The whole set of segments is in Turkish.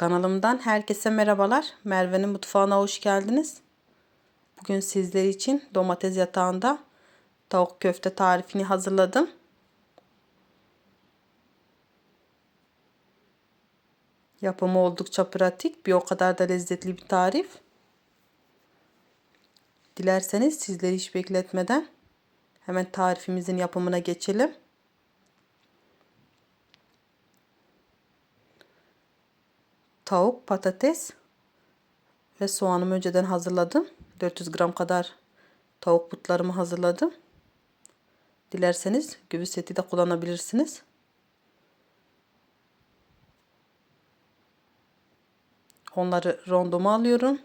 Kanalımdan herkese merhabalar. Merve'nin mutfağına hoş geldiniz. Bugün sizler için domates yatağında tavuk köfte tarifini hazırladım. Yapımı oldukça pratik, bir o kadar da lezzetli bir tarif. Dilerseniz sizleri hiç bekletmeden hemen tarifimizin yapımına geçelim. Tavuk, patates ve soğanımı önceden hazırladım. 400 gram kadar tavuk butlarımı hazırladım. Dilerseniz göğüs eti de kullanabilirsiniz. Onları rondoma alıyorum.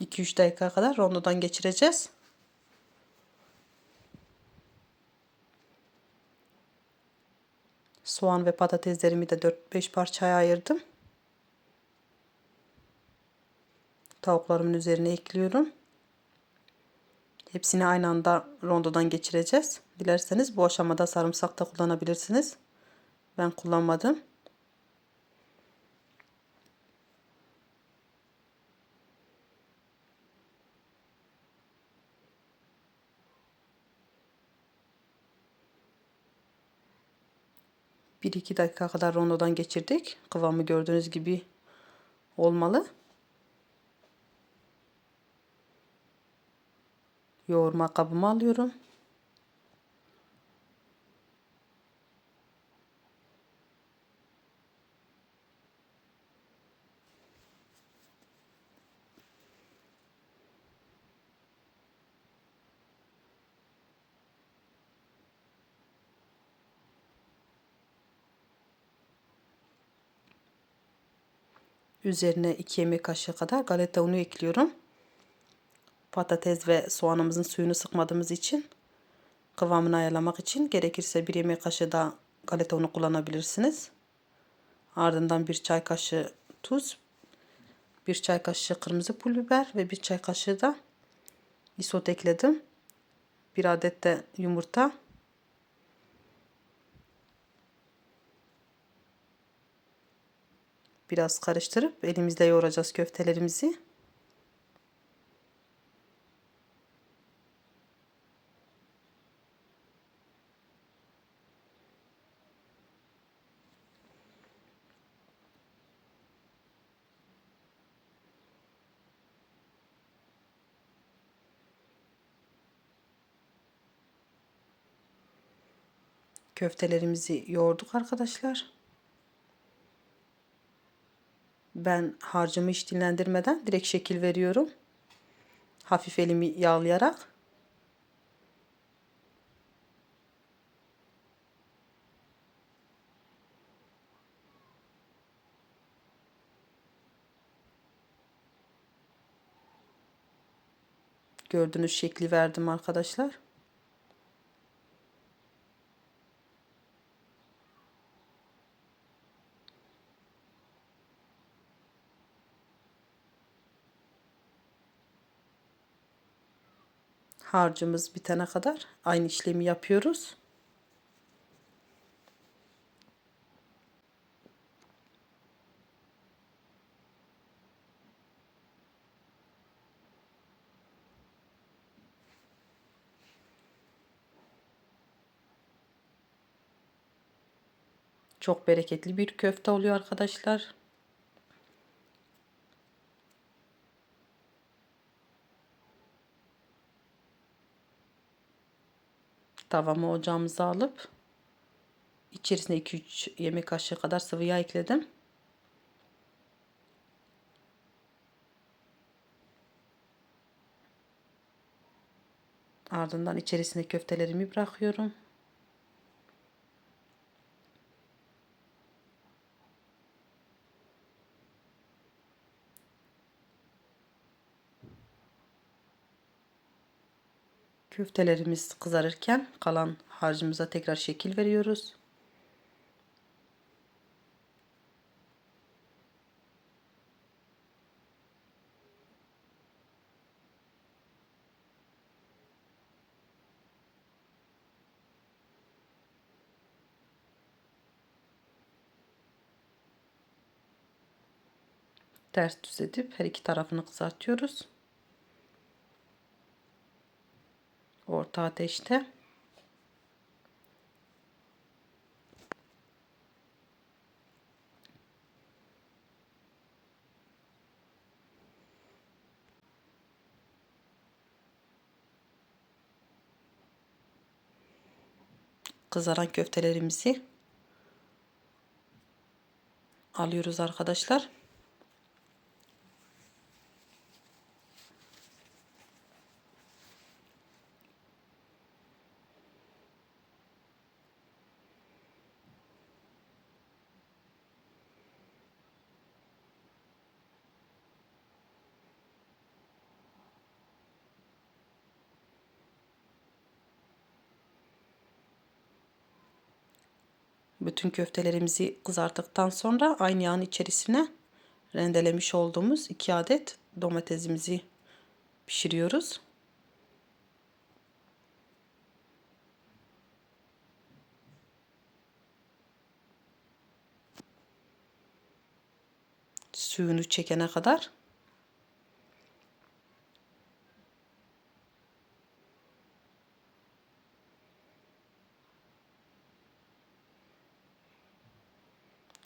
2-3 dakika kadar rondodan geçireceğiz. Soğan ve patateslerimi de 4-5 parçaya ayırdım. Tavuklarımın üzerine ekliyorum. Hepsini aynı anda rondodan geçireceğiz. Dilerseniz bu aşamada sarımsak da kullanabilirsiniz. Ben kullanmadım. Bir iki dakika kadar rondodan geçirdik. Kıvamı gördüğünüz gibi olmalı. Yoğurma kabıma alıyorum. Üzerine 2 yemek kaşığı kadar galeta unu ekliyorum. Patates ve soğanımızın suyunu sıkmadığımız için kıvamını ayarlamak için gerekirse 1 yemek kaşığı da galeta unu kullanabilirsiniz. Ardından 1 çay kaşığı tuz, 1 çay kaşığı kırmızı pul biber ve 1 çay kaşığı da isot ekledim. 1 adet de yumurta Biraz karıştırıp elimizle yoğuracağız köftelerimizi. Köftelerimizi yoğurduk arkadaşlar. Ben harcımı hiç dinlendirmeden direkt şekil veriyorum. Hafif elimi yağlayarak. Gördüğünüz şekli verdim arkadaşlar. Harcımız bitene kadar aynı işlemi yapıyoruz. Çok bereketli bir köfte oluyor arkadaşlar. Tavamı ocağımıza alıp içerisine 2-3 yemek kaşığı kadar sıvı yağ ekledim. Ardından içerisine köftelerimi bırakıyorum. Köftelerimiz kızarırken kalan harcımıza tekrar şekil veriyoruz. ters düz edip her iki tarafını kızartıyoruz. Orta ateşte. Kızaran köftelerimizi alıyoruz arkadaşlar. Bütün köftelerimizi kızarttıktan sonra aynı yağın içerisine rendelemiş olduğumuz 2 adet domatesimizi pişiriyoruz. Suyunu çekene kadar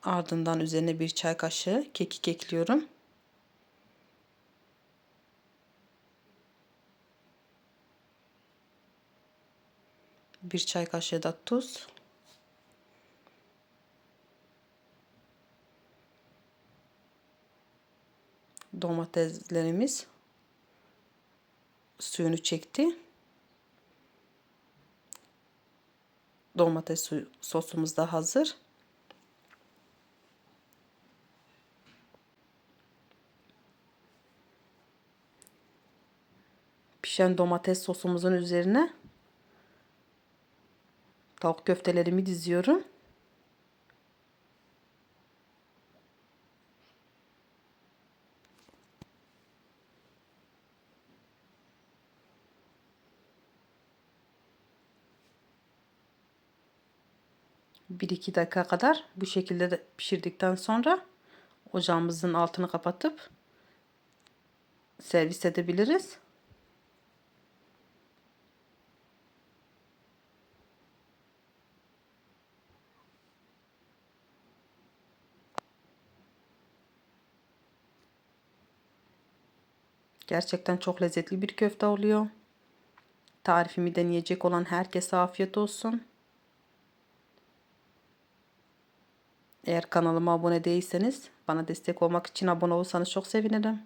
Ardından üzerine bir çay kaşığı kekik ekliyorum. Bir çay kaşığı da tuz. Domateslerimiz suyunu çekti. Domates sosumuz da hazır. Pişen domates sosumuzun üzerine tavuk köftelerimi diziyorum. Bir iki dakika kadar bu şekilde de pişirdikten sonra ocağımızın altını kapatıp servis edebiliriz. Gerçekten çok lezzetli bir köfte oluyor. Tarifimi deneyecek olan herkese afiyet olsun. Eğer kanalıma abone değilseniz bana destek olmak için abone olursanız çok sevinirim.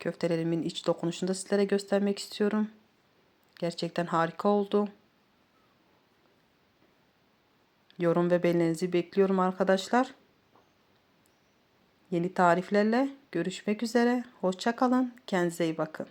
Köftelerimin iç dokunuşunu da sizlere göstermek istiyorum. Gerçekten harika oldu. Yorum ve beğenilerinizi bekliyorum arkadaşlar. Yeni tariflerle görüşmek üzere. Hoşçakalın. Kendinize iyi bakın.